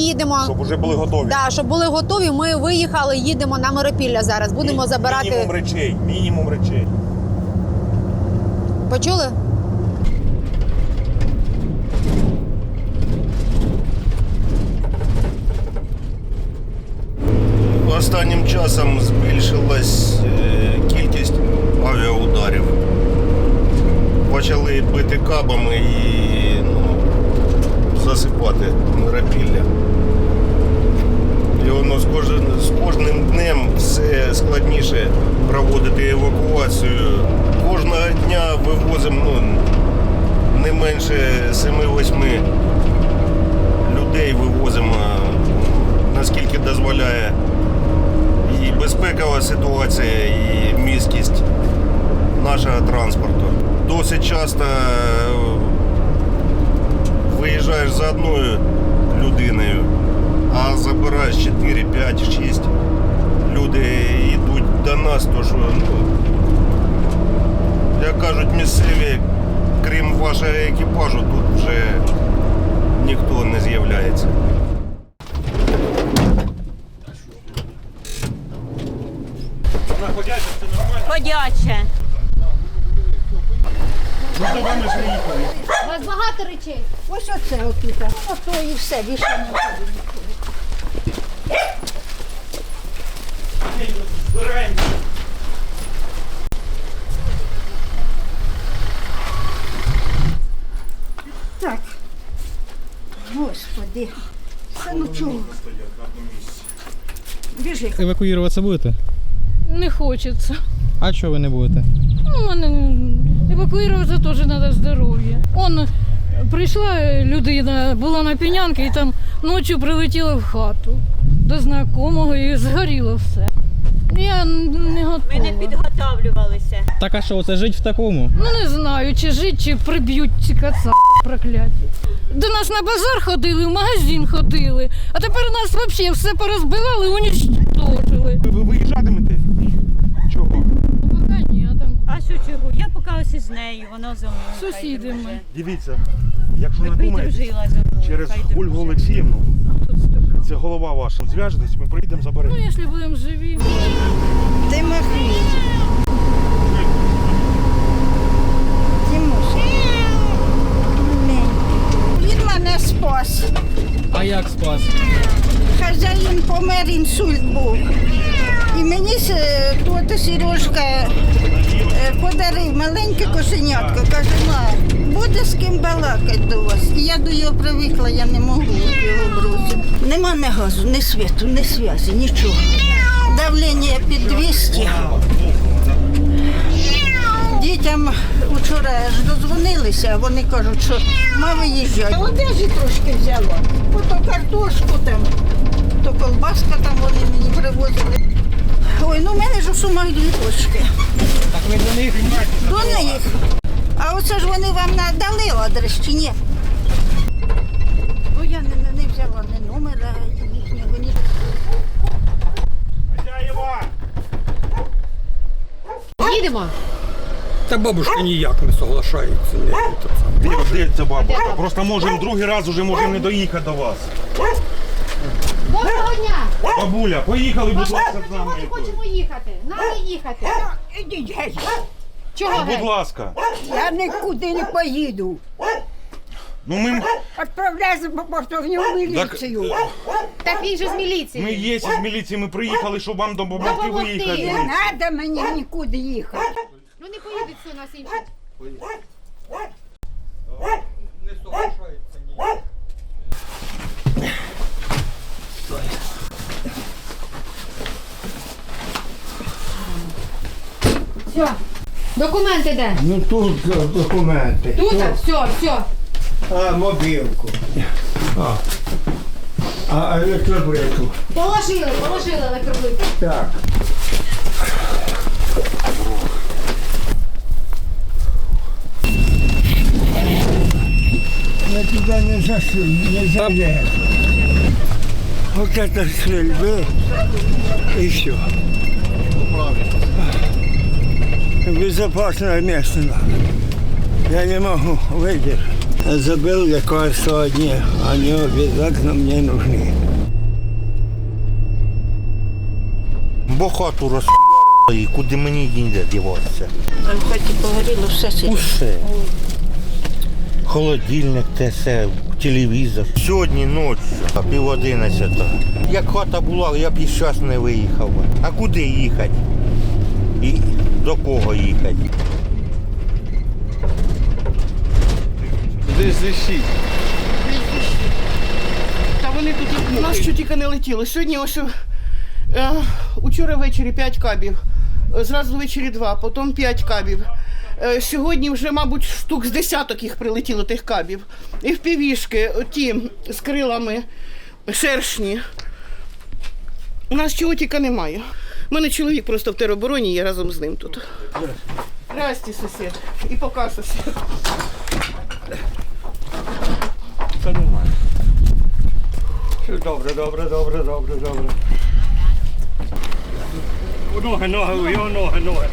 їдемо. Щоб вже були готові. Да, щоб були готові, ми виїхали, їдемо на Миропілля зараз. Будемо Мі- забирати. Мінімум речей, мінімум речей. Почули? Останнім часом збільшилась е, кількість авіаударів. Почали бити кабами і ну, засипати рапілля. І воно з кожним, з кожним днем все складніше проводити евакуацію. Кожного дня вивозимо ну, не менше 7-8 людей вивозимо, наскільки дозволяє і безпекова ситуація, і міськість нашого транспорту. Досить часто е, виїжджаєш за одною людиною, а забираєш 4, 5, 6. Люди йдуть до нас, то що, ну, як кажуть місцеві, крім вашого екіпажу, тут вже ніхто не з'являється. Ходяче. У вас багато речей. Ось оце отут. Ото і все, більше не буде. Так. Господи. Це ну чого? Біжи. Евакуюватися будете? Не хочеться. А чого ви не будете? Ну, мене евакуюватися теж треба здоров'я. Он прийшла людина, була на пінянці і там ночі прилетіла в хату до знайомого і згоріло все. Я не Ми не готова. підготовлювалися. Так а що, це жить в такому? Ну не знаю, чи жить, чи приб'ють ці кацапи прокляті. До нас на базар ходили, в магазин ходили, а тепер нас взагалі все порозбивали, унічтожили. Ви виїжджатимете? Чого? Ну, поки ні, а там А що чого? Я поки ось із нею, вона зо мною. хай Сусіди друже. ми. Дивіться, якщо не Хоч думаєте, дружила зо мною. через хай Ольгу друже. Олексіївну. Це голова ваша, зв'яжетесь, ми приїдемо заберемо. Ну, якщо будемо живі. Тимофій. Тимоша. Він мене спас. А як спас? Хазяїн помер, інсульт був. І тут Сережка е, подарив маленьке кошенятко. Каже, ма, буде з ким балакати до вас. І я до його привикла, я не можу його бросити. Нема ні газу, ні світу, ні зв'язі, нічого. Давлення під 200. Дітям вчора ж дозвонилися, вони кажуть, що ма виїжджати. Одежі трошки взяла. Ото картошку там, то колбаска там вони мені привозили. Ой, ну в мене ж у сумах дві дочки. Так ви до них? До них. А оце ж вони вам надали адрес чи ні? Бо я не, не, не взяла ні номера їхнього, ні. Їдемо. Та бабушка ніяк не соглашається. Не, це саме. Де, ця баба? Просто можемо другий раз уже можемо не доїхати до вас. Доброго дня! Бабуля, поїхали, будь ласка, з Чого нами. не хочемо їхати? Нам не їхати. Ідіть геть. Чого Будь ласка. Я нікуди не поїду. Ну ми, Відправляй за повторну міліцію. Так він же з міліції. ми є із міліції, ми приїхали, щоб вам допомогти Допомогти. виїхати. Не треба мені нікуди їхати. Ну не поїдуть все нас інші. Не соглашається Все. Документи де? Ну тут е, документи. Тут? Все, все. А, мобілку. А, а електробрику. Положили, положили електроблик. Так. Я туда не зашли, не залез. Вот это стрельбы и все. Безопасное место надо. Я не могу выдержать. Забыл лекарства одни, они обязательно мне нужны. Бо хату розхуярили і куди мені ніде діватися. А в хаті погоріло все сильно. Усе. Холодильник, те все, телевізор. Сьогодні ночі, а пів одинадцята. Як хата була, я б і зараз не виїхав. би. А куди їхати? І до кого їхати? Та вони тут у нас що тільки не летіли. Сьогодні ось е, учора ввечері 5 кабів, зразу ввечері 2, потім 5 кабів. Е, сьогодні вже, мабуть, штук з десяток їх прилетіло тих кабів. І в півішки, ті з крилами шершні. У нас чого тільки немає. У мене чоловік просто в теробороні, я разом з ним тут. Здрасті, сусід. І пока сусід. Добре, добре, добре, добре, добре. Ноги, ноги, його ноги, ноги.